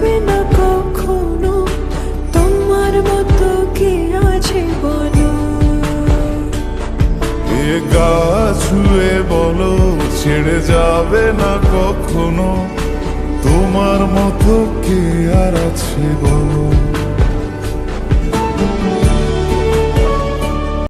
যাবে না কখনো, তোমার মতো কে এ গা বলো, ছেড়ে যাবে না কখনো, তোমার মতো কে আর আছে বলো?